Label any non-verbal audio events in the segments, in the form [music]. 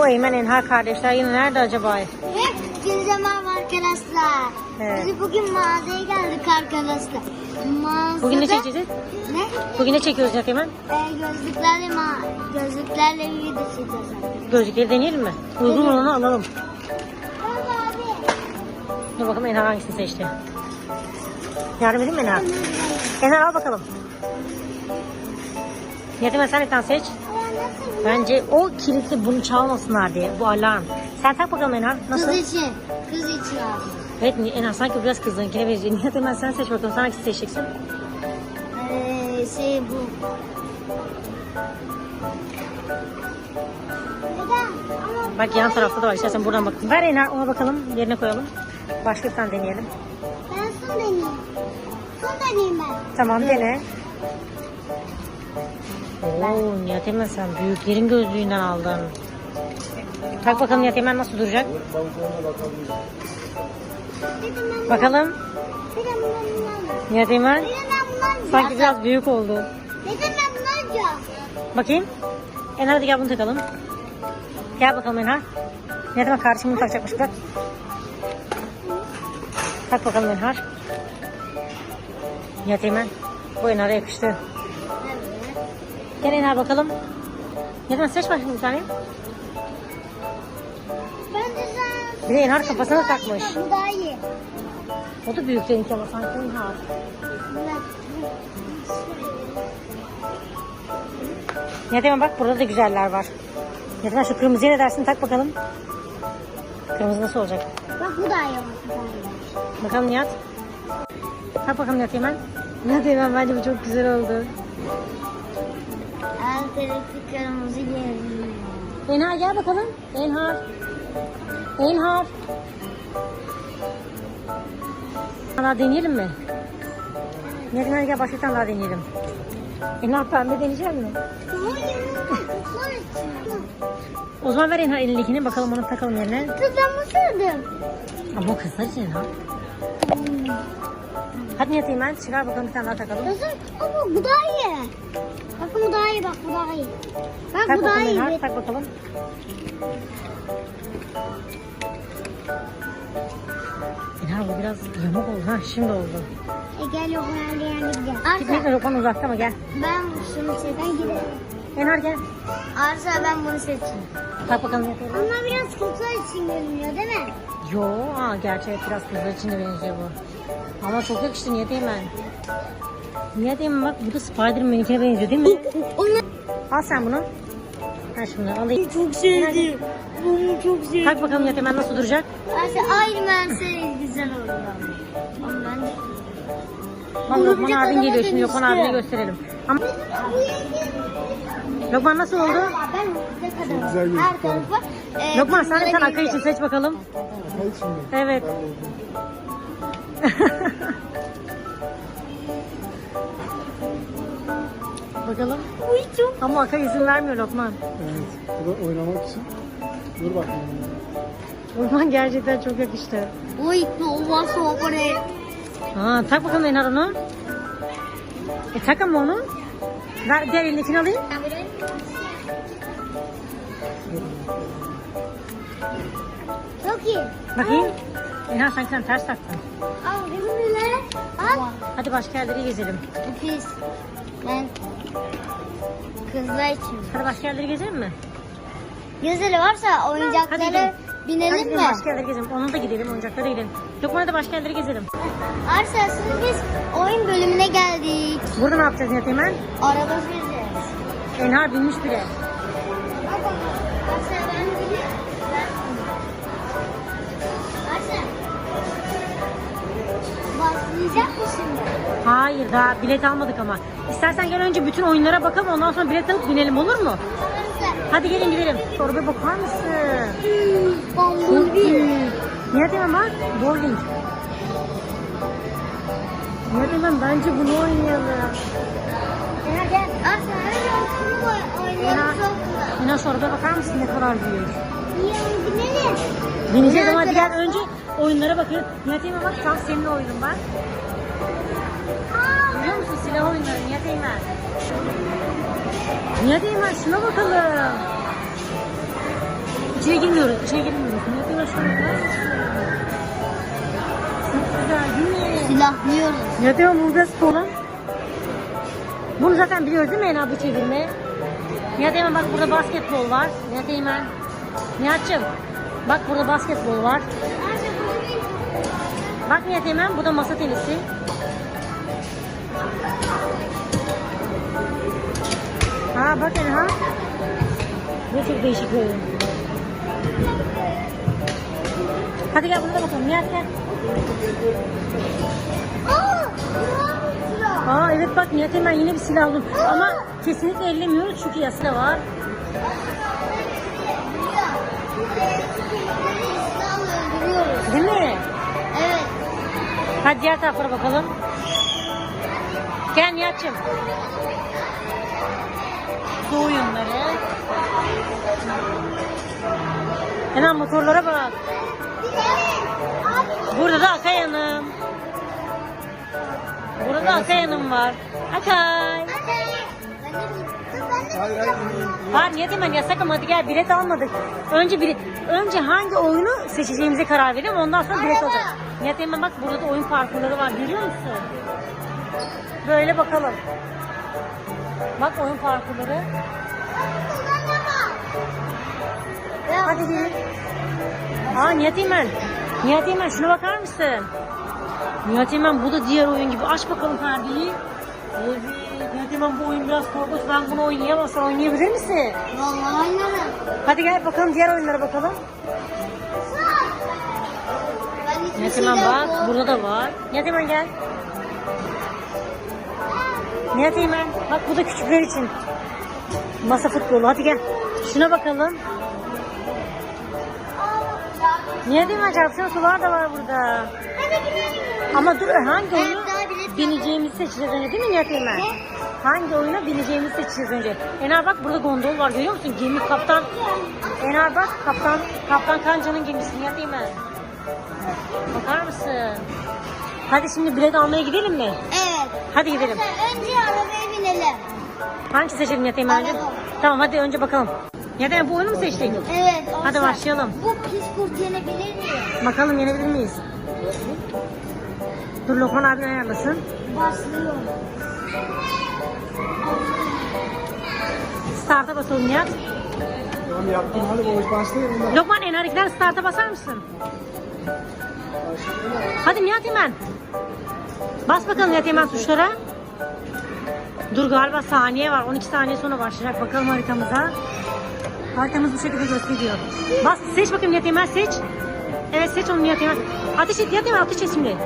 Bu Eymen Enhar kardeşler yine nerede acaba? Hepinize merhaba arkadaşlar. Evet. Biz bugün mağazaya geldik arkadaşlar. Mağazada... Bugün ne çekeceğiz? Ne? Bugün ne çekiyoruz Nihat Eymen? Ee, gözlüklerle ma gözlüklerle video çekeceğiz. Gözlükleri deneyelim mi? Uygun olanı alalım. Dur bakalım Enhar hangisini seçti. Yardım edeyim mi Enhar? Enhar al bakalım. Eymen sen bir tane seç. Bence o kilitli bunu çalmasınlar diye. Bu alarm. Sen tak bakalım Enhar. Kız Nasıl? için. Kız için abi. Evet Enhar sanki biraz kızlarınkine benziyor. Nihat Eymen sen seç bakalım. Sen hangisini seçeceksin? Ee, şey bu. Bak yan tarafta da var. İstersen buradan bak. Ver Enhar ona bakalım. Yerine koyalım. Başka bir tane deneyelim. ben son deneyeyim. Son deneyeyim ben. Tamam dene. Oo Nihat Eymen sen büyüklerin gözlüğünden aldın. Tak bakalım Nihat Eymen nasıl duracak? Bakalım. Nihat bunu. sanki biraz büyük oldu. Bakayım. Enhar hadi gel bunu takalım. Gel bakalım Enhar. Nihat Eymen kardeşim bunu takacakmış bırak. Tak bakalım Enhar. Nihat Eymen. Bu Enhar'a yakıştı. Enhar bakalım. Eymen seç bakayım bir tane. Ben de sen. Bir de Enhar kafasına takmış. Bu daha iyi. O da büyük seninki ama sanki Enhar. Eymen bak burada da güzeller var. Eymen şu kırmızıya ne dersin tak bakalım. Kırmızı nasıl olacak? Bak bu daha iyi. iyi. Bakalım Nihat. Tak bakalım Nihat Eymen. Nihat Eymen bence bu çok güzel oldu. Kırmızı geldi. Enhar gel bakalım. Enhar. Enhar. Daha deneyelim mi? Nihat Eymen gel başka tane daha deneyelim. Enhar pembe deneyecek mi? O zaman ver Enhar elindekini bakalım onu takalım yerine. Kızım ısırdım. Ama o kızlar için Enhar. Hadi Nihat Eymen çıkar bakalım bir tane daha takalım. Kızım ama bu daha iyi. Bu daha iyi bak bu daha iyi. Bak Tak bu daha iyi. Enhar tak bakalım. Enhar bu biraz yamuk oldu. Ha şimdi oldu. E gel yok herhalde yani gel. Gitmek Arsa de Lokman uzakta mı gel. ben şunu seçten gidelim. Enhar gel. Arsa ben bunu seçeyim. Tak bakalım Eymen. Ama biraz kızlar için görünüyor değil mi? Yo, aa, gerçi biraz kızlar için de benziyor bu. Ama çok yakıştı Nihat Eymen. Nihat Eymen bak bu da Spider-Man'inkine benziyor değil mi? Al sen bunu. Ha şunu alayım. çok sevdim. Bunu çok sevdim. Tak bakalım Nihat Eymen nasıl duracak? Arsa Iron Man güzel oldu. Ama ben de... Bak Lokman abin geliyor şimdi Lokman abine gösterelim. Ama Lokman nasıl oldu? Ben ne kadar her tarafa e, Lokman sen sen Akay için seç bakalım. Hayır şimdi. Evet. [laughs] bakalım. Uy çok Ama Akay izin vermiyor Lokman. Evet. Bu da oynamak için. Dur bakayım. Lokman gerçekten çok yakıştı. Uy tuva sobre. Ha, tak bakalım Enhar onu. E tak ama onu. Ver, diğer elindekini alayım. Çok iyi. Bakayım. Enhar sanki sen ters taktın. Al benimle. Al. Hadi başka yerlere gezelim. Pis. Ben kızlar için. Hadi başka yerlere gezelim mi? Güzeli varsa Hadi oyuncaklara gidelim. binelim Hadi mi? gidelim başka yerlere gezelim. Ona da gidelim, oyuncaklara gidelim. Lokman'a da başka yerlere gezelim. Arsa şimdi biz oyun bölümüne geldik. Burada ne yapacağız Nihat Eymen? Araba süreceğiz. Enhar binmiş bile. Arsa Mı şimdi? Hayır daha bilet almadık ama. İstersen gel önce bütün oyunlara bakalım ondan sonra bilet alıp binelim olur mu? Hadi gelin gidelim. Torba bakar mısın? Bumblebee. Nihat Eymen bak. Bowling. Nihat Eymen bence bunu oynayalım. Gel gel. Oynayalım Enhar, çok güzel. Enhar sorba bakar mısın ne kadar büyük? İyi binelim. Bineceğiz ama hadi gel önce oyunlara bakın. Nihat Eymen bak tam senin oyunun bak. Görüyor musun silah oyunları Nihat Eymen? Nihat Eymen şuna bakalım. İçine girmiyoruz. İçine girmiyoruz. Nihat Eymen şuna bakar mısın? Çok güzel değil mi? Silahlıyoruz. Nihat Eymen bu biraz olan. Bunu zaten biliyoruz değil mi Ena bu çevirme? Nihat Eymen bak burada basketbol var. Nihat Eymen. Nihat'cığım bak burada basketbol var. Bak Nihat Eymen bu da masa tenisi. Ha bak Enha. Bu çok değişik oyun. Hadi gel burada bakalım. Nihat gel. Aa! Evet bak Nihat Eymen yine bir silah buldum. Ama kesinlikle ellemiyoruz çünkü yası da var. Değil mi? Hadi diğer taraflara bakalım. Gel Nihat'cığım. Su oyunları. Hemen motorlara bak. Burada da Akay. Burada da Akay var. Akay. Hayır hayır. Var niye hemen yasak ama hadi gel bilet almadık. Önce bilet, önce hangi oyunu seçeceğimize karar verelim ondan sonra bilet alacağız. Hemen bak burada da oyun parkurları var görüyor musun? Böyle bakalım. Bak oyun parkurları. Hadi gelin. Aa Nihat Eymen. Nihat Eymen şuna bakar mısın? Nihat Eymen bu da diğer oyun gibi. Aç bakalım perdeyi. Evet. Eymen bu oyun biraz korkunç. Ben bunu oynayamam. Sen oynayabilir misin? Vallahi oynarım. Hadi gel bakalım diğer oyunlara bakalım. Nihat bak. yok. Burada da var. Nihat Eymen gel. Nihat Eymen. Bak bu da küçükler için. Masa futbolu. Hadi gel. Şuna bakalım. Nihat Eymen çarpsana sular da var burada. Ama dur hangi oyunu bineceğimizi seçeceğiz önce değil mi Nihat Eymen? Hangi oyuna bineceğimizi seçeceğiz önce. Enar bak burada gondol var görüyor musun? Gemi kaptan. Enar bak kaptan kaptan Kanca'nın gemisi Nihat Eymen. Bakar mısın? Hadi şimdi bilet almaya gidelim mi? Evet. Hadi gidelim. Önce arabaya binelim. Hangi seçelim Nihat Eymen önce? Araba. Tamam hadi önce bakalım. Nihat Eymen bu oyunu mu seçtik? Evet. Hadi olsa- başlayalım. Bu pis kurt yenebilir mi? Bakalım yenebilir miyiz? Dur Lokman abi ayarlasın. Başlıyor. Start'a basalım Nihat. Tamam yaptım hadi boş başlayalım. da. Lokman en hareketler start'a basar mısın? Başlayalım. Hadi Nihat Eymen. Bas bakalım Nihat Eymen tuşlara. Dur galiba saniye var. 12 saniye sonra başlayacak. Bakalım haritamıza. Haritamız bu şekilde gösteriyor. Bas seç bakayım Nihat Eymen seç. Evet seç onu Nihat Eymen. Ateş et Nihat Eymen ateş et şimdi.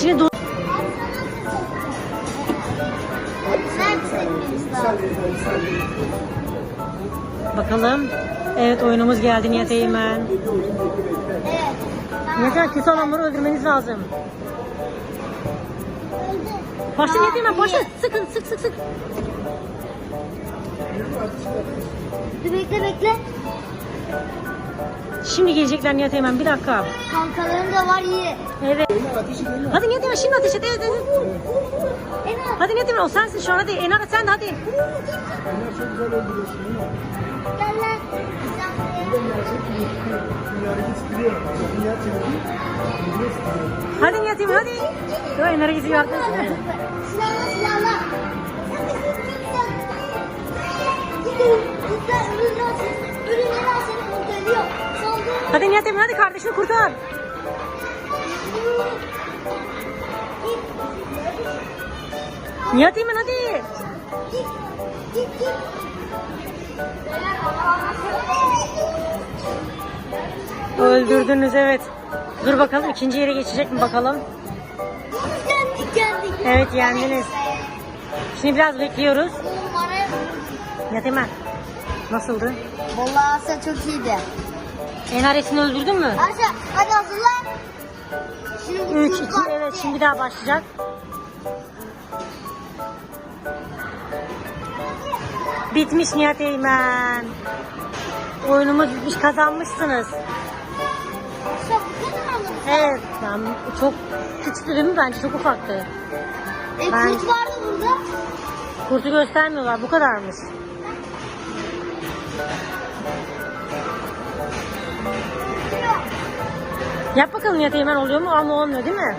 Şimdi do- bakalım. Evet oyunumuz geldi Nihat Eymen. Evet. Nihat Eymen kötü öldürmeniz lazım. Başla Nihat Eymen başla. Sıkın sık sık sık. Bekle bekle. Şimdi gelecekler Nihat Eymen bir dakika. Kankaların da var iyi. Evet. Hadi Nihat Eymen şimdi ateş et. Evet, evet. Ena. Hadi Nihat Eymen o sensin şu an hadi. Enar sen de hadi. Bunlar çok güzel öldürüyorsun? Gel lan. Sen. Hadi Nihat Eymen hadi. Dur Enar'a gidiyor arkadaşlar. Silahla silahla. Lütfen Hadi Nihat Eymen hadi kardeşini kurtar. Nihat Eymen hadi. Öldürdünüz evet. Dur bakalım ikinci yere geçecek mi bakalım. Evet yendiniz. Şimdi biraz bekliyoruz. Nihat Eymen nasıldı? Vallahi Asya çok iyiydi. Enaresini öldürdün mü? Asya hadi hazırlan. Şimdi 3, tur 2, vakti. evet şimdi daha başlayacak. Bitmiş Nihat Eymen. Oyunumuz bitmiş kazanmışsınız. Evet ben çok küçüktü değil mi bence çok ufaktı. E, Ben- kurt vardı burada. Kurtu göstermiyorlar bu kadarmış. Yap bakalım Nihat Eymen oluyor mu ama olmuyor değil mi?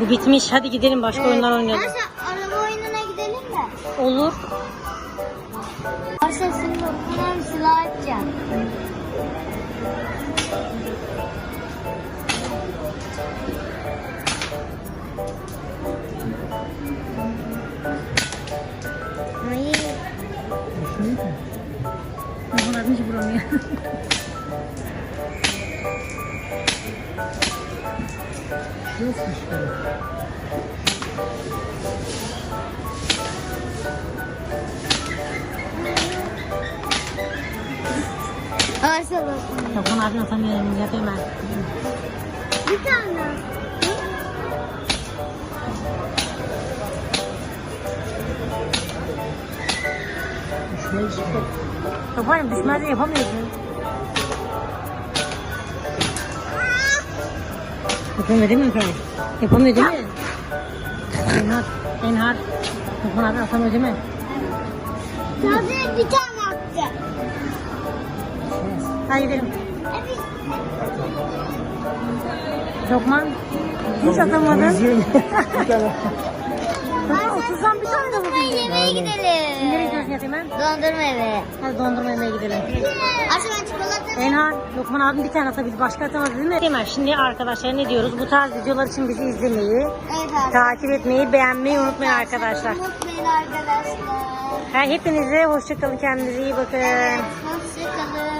Bu bitmiş. Hadi gidelim başka oyunlar oynayalım. Neyse araba oyununa gidelim mi? Olur. Bunlar hiç bulamıyor. Nasıl işte? Varsa bakın. Yok bunu abin atamıyorum Nihat Eymen. Bir tane. Düşmez işte. Yok var ya düşmez de yapamıyorsun. Yapamıyor değil mi Efe? Yapamıyor değil mi? Enhar, Enhar. Bunu abin atamıyor değil mi? Sadece bir tane attı. Hadi gidelim. Lokman. Hiç atamadın. [laughs] Bir tane. 30'dan bir tane de Dondurma yemeğe Nereye gidelim. gidiyorsun Nihat Eymen? Dondurma eve. Hadi dondurma yemeye gidelim. Aşkım ben çikolata Enhar, Lokman abim bir tane atabildi. Başka atamadı değil mi? Hemen şimdi arkadaşlar ne diyoruz? Bu tarz videolar için bizi izlemeyi, Evet takip etmeyi, beğenmeyi unutmayın arkadaşlar. Unutmayın arkadaşlar. Ha, hepinize hoşçakalın. Kendinize iyi bakın. Evet, hoşçakalın.